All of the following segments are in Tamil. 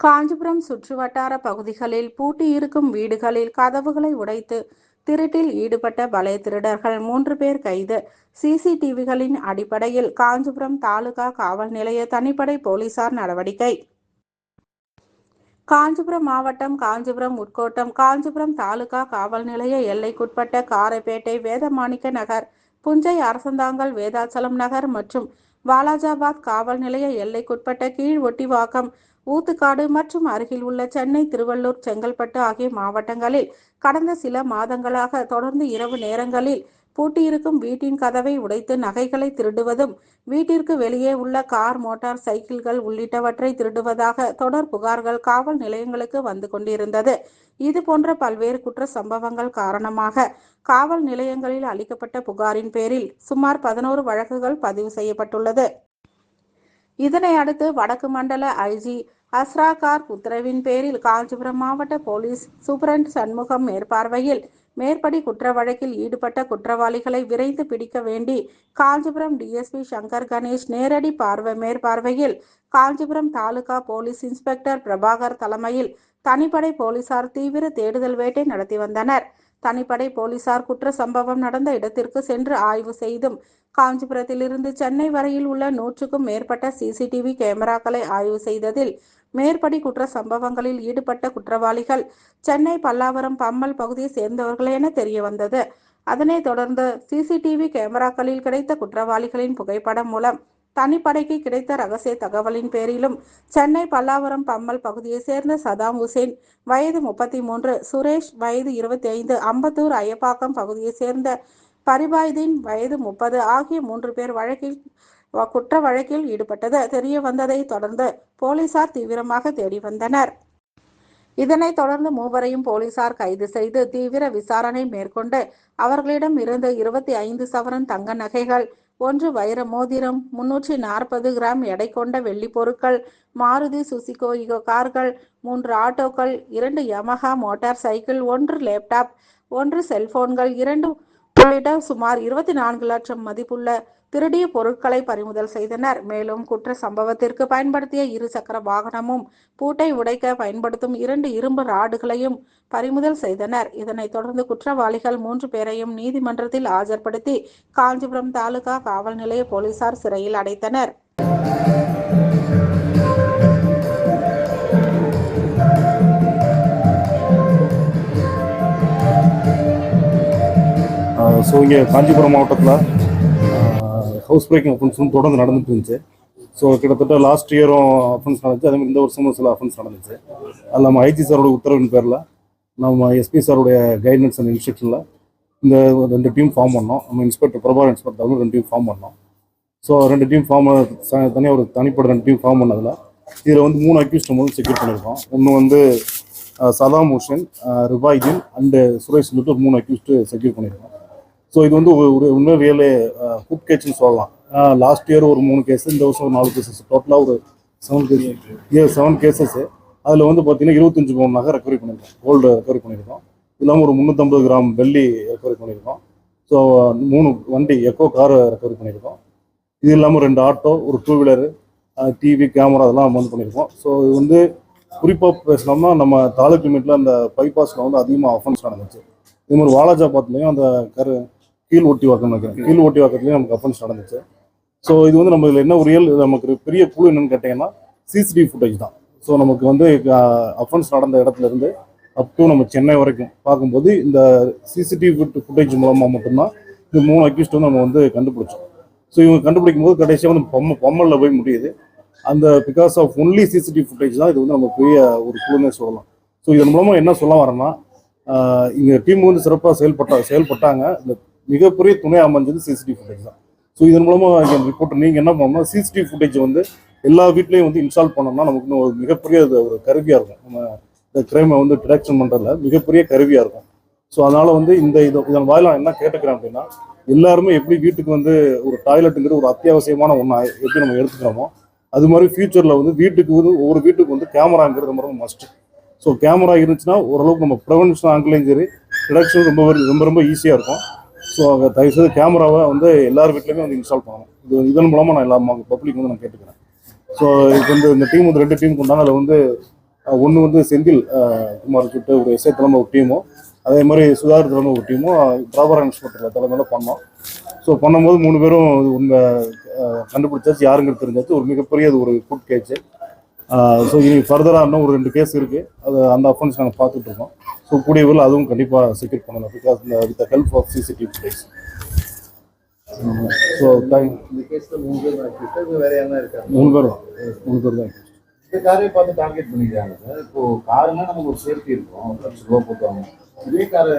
காஞ்சிபுரம் சுற்றுவட்டார பகுதிகளில் பூட்டியிருக்கும் வீடுகளில் கதவுகளை உடைத்து திருட்டில் ஈடுபட்ட வலைய திருடர்கள் மூன்று பேர் கைது. சிசிடிவிகளின் அடிப்படையில் காஞ்சிபுரம் தாலுகா காவல் நிலைய தனிப்படை போலீசார் நடவடிக்கை. காஞ்சிபுரம் மாவட்டம் காஞ்சிபுரம் உட்கோட்டம் காஞ்சிபுரம் தாலுகா காவல் நிலைய எல்லைக்குட்பட்ட காரைப்பேட்டை வேதமாணிக்க நகர் புஞ்சை அரசந்தாங்கல் வேதாச்சலம் நகர் மற்றும் வாலாஜாபாத் காவல் நிலைய எல்லைக்குட்பட்ட கீழ் ஒட்டிவாக்கம் ஊத்துக்காடு மற்றும் அருகில் உள்ள சென்னை திருவள்ளூர் செங்கல்பட்டு ஆகிய மாவட்டங்களில் கடந்த சில மாதங்களாக தொடர்ந்து இரவு நேரங்களில் பூட்டியிருக்கும் வீட்டின் கதவை உடைத்து நகைகளை திருடுவதும் வீட்டிற்கு வெளியே உள்ள கார் மோட்டார் சைக்கிள்கள் உள்ளிட்டவற்றை திருடுவதாக தொடர் புகார்கள் காவல் நிலையங்களுக்கு வந்து கொண்டிருந்தது. இது போன்ற பல்வேறு குற்ற சம்பவங்கள் காரணமாக காவல் நிலையங்களில் அளிக்கப்பட்ட புகாரின் பேரில் சுமார் பதினோரு வழக்குகள் பதிவு செய்யப்பட்டுள்ளது. இதனை அடுத்து வடக்கு மண்டல ஐஜி அஸ்ராகார் உத்தரவின் பேரில் காஞ்சிபுரம் மாவட்ட போலீஸ் சூப்பரண்ட் சண்முகம் மேற்பார்வையில் மேற்படி குற்ற வழக்கில் ஈடுபட்ட குற்றவாளிகளை விரைந்து பிடிக்க வேண்டி காஞ்சிபுரம் டிஎஸ்பி சங்கர் கணேஷ் நேரடி பார்வை மேற்பார்வையில் காஞ்சிபுரம் தாலுகா போலீஸ் இன்ஸ்பெக்டர் பிரபாகர் தலைமையில் தனிப்படை போலீசார் தீவிர தேடுதல் வேட்டை நடத்தி வந்தனர். தனிப்படை போலீசார் குற்ற சம்பவம் நடந்த இடத்திற்கு சென்று ஆய்வு செய்தும் காஞ்சிபுரத்திலிருந்து சென்னை வரையில் உள்ள நூற்றுக்கும் மேற்பட்ட சிசிடிவி கேமராக்களை ஆய்வு செய்ததில் மேற்படி குற்ற சம்பவங்களில் ஈடுபட்ட குற்றவாளிகள் சென்னை பல்லாவரம் பம்மல் பகுதியை சேர்ந்தவர்கள் என தெரிய வந்தது அதனைத் தொடர்ந்து சிசிடிவி கேமராக்களில் கிடைத்த குற்றவாளிகளின் புகைப்படம் மூலம் தனிப்படைக்கு கிடைத்த ரகசிய தகவலின் பேரிலும் சென்னை பல்லாவரம் பம்மல் பகுதியை சேர்ந்த சதாம் ஹுசேன் வயது முப்பத்தி மூன்று சுரேஷ் வயது இருபத்தி ஐந்து அம்பத்தூர் ஐயப்பாக்கம் பகுதியை சேர்ந்த பரிபாய்தீன் வயது முப்பது ஆகிய மூன்று பேர் வழக்கில் குற்ற வழக்கில் ஈடுபட்டது. தெரிய வந்ததை தொடர்ந்து போலீசார் தீவிரமாக தேடி வந்தனர். இதனைத் தொடர்ந்து மூவரையும் போலீசார் கைது செய்து தீவிர விசாரணை மேற்கொண்டு அவர்களிடம் இருந்து இருபத்தி ஐந்து சவரன் தங்க நகைகள் ஒன்று வைர மோதிரம் முன்னூற்றி நாற்பது கிராம் எடை கொண்ட வெள்ளி பொருட்கள் மாருதி சுசிகோ இகோ கார்கள் மூன்று ஆட்டோக்கள் இரண்டு யமஹா மோட்டார் சைக்கிள் ஒன்று லேப்டாப் ஒன்று செல்போன்கள் இரண்டு உள்ளிட்ட சுமார் இருபத்தி நான்கு லட்சம் மதிப்புள்ள திருடிய பொருட்களை பறிமுதல் செய்தனர். மேலும் குற்ற சம்பவத்திற்கு பயன்படுத்திய இரு சக்கர வாகனமும் பூட்டை உடைக்க பயன்படுத்தும் இரண்டு இரும்பு ராடுகளையும் பறிமுதல் செய்தனர். இதனைத் தொடர்ந்து குற்றவாளிகள் மூன்று பேரையும் நீதிமன்றத்தில் ஆஜர்படுத்தி காஞ்சிபுரம் தாலுகா காவல் நிலைய போலீசார் சிறையில் அடைத்தனர். ஸோ இங்கே காஞ்சிபுரம் மாவட்டத்தில் ஹவுஸ் பிரேக்கிங் அஃபென்ஸும் தொடர்ந்து நடந்துட்டு இருந்துச்சு. ஸோ கிட்டத்தட்ட லாஸ்ட் இயரும் அஃபென்ஸ் நடந்துச்சு. அதே மாதிரி இந்த வருஷமும் சில அஃபென்ஸ் நடந்துச்சு. அது நம்ம ஐஜி சாரோட உத்தரவின் பேரில் நம்ம எஸ்பி சாருடைய கைடன்ஸ் அண்ட் இன்ஸ்ட்ரக்ஷனில் இந்த ரெண்டு டீம் ஃபார்ம் பண்ணோம். நம்ம இன்ஸ்பெக்டர் பிரபாகர் இன்ஸ்பெக்டர் தலைமையில் ரெண்டு டீம் ஃபார்ம் பண்ணோம். ஸோ ரெண்டு டீம் ஃபார்ம் தனியாக ஒரு தனிப்பட்ட ரெண்டு டீம் ஃபார்ம் பண்ணதில் இதில் வந்து மூணு அக்யூஸ்ட் வந்து செக்யூர் பண்ணியிருக்கோம். ஒன்று வந்து சதாம் ஹுஷன் ரிபாய்தீன் அண்டு சுரேஷ் சொல்லிட்டு ஒரு மூணு அக்யூஸ்ட்டு செக்யூர் பண்ணியிருக்கோம். ஸோ இது வந்து ஒரு இன்னும் ரியலே குட் கேட்ச்னு சொல்லலாம். லாஸ்ட் இயர் ஒரு மூணு கேஸ் இந்த வருஷம் ஒரு நாலு கேசஸ் டோட்டலாக ஒரு செவன் கேஸ் செவன் கேசஸ் அதில் வந்து பார்த்தீங்கன்னா இருபத்தஞ்சு பவுன் நகை ரெக்கவரி பண்ணியிருக்கோம் கோல்டு ரெக்கவரி பண்ணியிருக்கோம் இல்லாமல் ஒரு முந்நூற்றம்பது கிராம் வெள்ளி ரெக்கவரி பண்ணியிருக்கோம் ஸோ மூணு வண்டி எக்கோ கார் ரெக்கவரி பண்ணியிருக்கோம் இது இல்லாமல் ரெண்டு ஆட்டோ ஒரு டூ வீலரு டிவி கேமரா அதெல்லாம் வந்து பண்ணியிருக்கோம் ஸோ இது வந்து குறிப்பாக பேசினோம்னா நம்ம தாலுக் லிமிட்டில் அந்த பைபாஸில் வந்து அதிகமாக அஃபென்ஸ் நடந்துச்சு. இது மாதிரி வாலாஜாபாத்லேயும் அந்த கரு கீழ் ஒட்டி வாக்கம் நினைக்கிறேன். கீழ் ஒட்டி வாக்கத்துலேயும் நமக்கு அஃபென்ஸ் நடந்துச்சு. ஸோ இது வந்து நம்ம இதில் என்ன ஒரு ரியல் நமக்கு பெரிய குழு என்னன்னு கேட்டிங்கன்னா சிசிடிவி ஃபுட்டேஜ் தான். ஸோ நமக்கு வந்து அஃபென்ஸ் நடந்த இடத்துல இருந்து அப் டு நம்ம சென்னை வரைக்கும் பார்க்கும்போது இந்த சிசிடிவி ஃபுட்டேஜ் மூலமாக மட்டும்தான் இந்த மூணு அக்யூஸ்ட் வந்து நம்ம வந்து கண்டுபிடிச்சோம். ஸோ இவங்க கண்டுபிடிக்கும் போது கடைசியாக வந்து பொம்மை பொம்மலில் போய் முடியுது. அந்த because of only CCTV footage தான் இது வந்து நம்ம பெரிய ஒரு குழுனே சொல்லலாம். ஸோ இதன் மூலமாக என்ன சொல்ல வரேன்னா இங்கே டீம் வந்து சிறப்பாக செயல்பட்டா செயல்பட்டாங்க. இந்த மிகப்பெரிய துணை அமைஞ்சது சிசிடிவி ஃபுட்டேஜ் தான். ஸோ இதன் மூலமாக ரிப்போர்ட் நீங்கள் என்ன பண்ணணும் சிசிடிவி ஃபுட்டேஜ் வந்து எல்லா வீட்லேயும் வந்து இன்ஸ்டால் பண்ணோம்னா நமக்கு ஒரு மிகப்பெரிய ஒரு கருவியாக இருக்கும். நம்ம இந்த கிரைமை வந்து டிடெக்ஷன் பண்ணுறதுல மிகப்பெரிய கருவியாக இருக்கும். ஸோ அதனால் வந்து இந்த இது இதன் வாயில நான் என்ன கேட்டுக்கிறேன் அப்படின்னா எல்லாருமே எப்படி வீட்டுக்கு வந்து ஒரு டாய்லெட்டுங்கிறது ஒரு அத்தியாவசியமான ஒன்றா எப்படி நம்ம எடுத்துக்கிறோமோ அது மாதிரி ஃபியூச்சரில் வந்து வீட்டுக்கு வந்து ஒவ்வொரு வீட்டுக்கு வந்து கேமராங்கிறது ரொம்ப ரொம்ப மஸ்ட் ஸோ கேமரா இருந்துச்சுன்னா ஓரளவுக்கு நம்ம ப்ரிவென்ஷன் ஆங்கிலையும் சரி ரிடக்ஷன் ரொம்ப ரொம்ப ரொம்ப ஈஸியாக இருக்கும். ஸோ அங்கே தயவுசெய்து கேமராவை வந்து எல்லார் வீட்லையுமே வந்து இன்ஸ்டால் பண்ணணும். இது இதன் மூலமாக நான் எல்லா பப்ளிக் வந்து நான் கேட்டுக்கிறேன். ஸோ இப்போ வந்து இந்த டீம் வந்து ரெண்டு டீம் கொண்டாங்க. அதில் வந்து ஒன்று வந்து செந்தில் குமார் சுட்டு ஒரு எஸ்ஐ தலைமை ஒரு டீமும் அதே மாதிரி சுதாகர் தலைமை ஒரு டீமும் ப்ராப்பர் இன்ஸ்பெக்டர் தலைமையில பண்ணோம். ஸோ பண்ணும்போது மூணு பேரும் உண்மை கண்டுபிடிச்சாச்சு. யாருங்கிறது தெரிஞ்சாச்சு. ஒரு மிகப்பெரிய அது ஒரு குட் கேச்சு ஸோ இனி ஃபர்தராக இன்னும் ஒரு ரெண்டு கேஸ் இருக்குது அது அந்த அஃபன்ஸ் நாங்கள் பார்த்துட்ருக்கோம் ஸோ கூடிய விரைவில் அதுவும் கண்டிப்பாக செக்யூர் பண்ணணும் because with help of CCTV footage so thank இந்த மூணு பேர் தான் மூணு பேர் தான். இந்த காரை பார்த்து டார்கெட் பண்ணிக்கிறாங்க சார் இப்போ காருன்னா நமக்கு ஒரு சேஃப்டி இருக்கும். ஒரு லட்ச ரூபா போட்டுவாங்க இதே காரை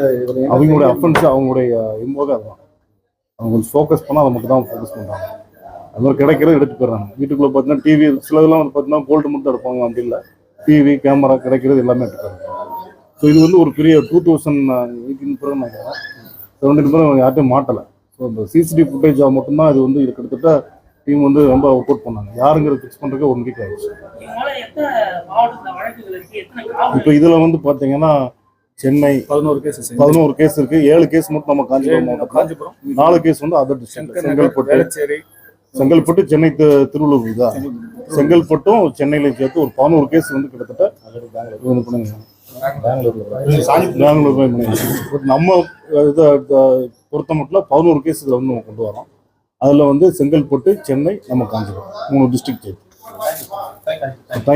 அவங்களுடைய? அஃபென்ஸ் அவங்களுடைய இம்போக அதுதான் அவங்க கொஞ்சம் ஃபோக்கஸ் பண்ணால் அதை மட்டும் தான் ஃபோக்கஸ் பண்ணுறாங்க அது மாதிரி கிடைக்கிறத எடுத்து போயிடுறாங்க. வீட்டுக்குள்ளே பார்த்தீங்கன்னா டிவி சிலதெல்லாம் வந்து பார்த்தீங்கன்னா கோல்டு மட்டும் எடுப்பாங்க அப்படி இல்லை டிவி கேமரா கிடைக்கிறது எல்லாமே எடுத்துக்கிறாங்க ஸோ இது வந்து ஒரு பெரிய டூ தௌசண்ட் எயிட்டீன் பிறகு நினைக்கிறேன் செவன்டீன் பிறகு யார்ட்டையும் மாட்டலை. ஸோ இந்த சிசிடிவி ஃபுட்டேஜ் மட்டும்தான் இது வந்து இது கிட்டத்தட்ட டீம் வந்து ரொம்ப ஒர்க் அவுட் பண்ணாங்க. யாருங்கிறது ஃபிக்ஸ் பண்ணுறதுக்கு ஒன் வீக் ஆயிடுச்சு. இப்போ இதில் வந்து பார்த்தீங்கன்னா சென்னை பதினோரு கேஸ் பதினோரு கேஸ் இருக்கு. ஏழு கேஸ் மட்டும் நம்ம காஞ்சிபுரம் காஞ்சிபுரம். நாலு கேஸ் வந்து அதர் டிஸ்ட்ரிக்ட் செங்கல்பட்டு செங்கல்பட்டு சென்னை திருவள்ளூர் இதா செங்கல்பட்டும் சென்னையில சேர்த்து ஒரு பதினோரு கேஸ் வந்து கிட்டத்தட்ட பண்ணுங்க பெங்களூர் போய் பண்ணுங்க பட் நம்ம இதை பொறுத்த மட்டும் பதினோரு கேஸ் இதில் வந்து நம்ம கொண்டு வரோம். அதில் வந்து செங்கல்பட்டு சென்னை நம்ம காஞ்சிபுரம். மூணு டிஸ்ட்ரிக்ட்